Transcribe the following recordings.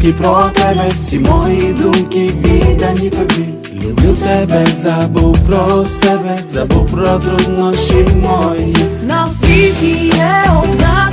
Мої про тебе, всі мої думки віддані тобі. Люблю тебе, забув про себе, забув про труднощі мої. На світі є одна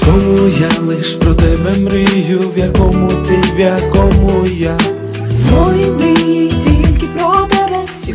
Якому я лиш про тебе мрію, в якому ти, в якому я. Мої мрії тільки про тебе, всі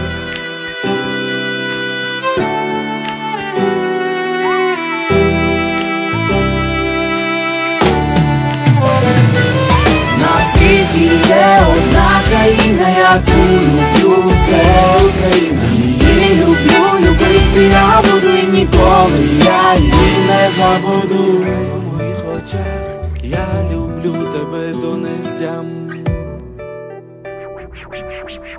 Україна. Її люблю, любити я буду і ніколи я її не забуду. В моїх очах я люблю тебе донестям.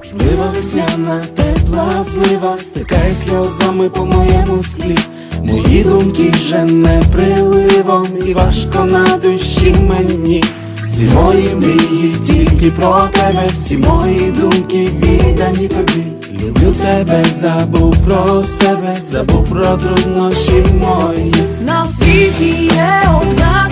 Злива весняна, тепла злива, стикай сльозами по моєму склі. Мої думки вже не приливом, і важко на душі мені. Всі мої мрії тільки про тебе, всі мої думки віддані тобі. Люблю тебе, забув про себе, забув про труднощі мої. На світі є одна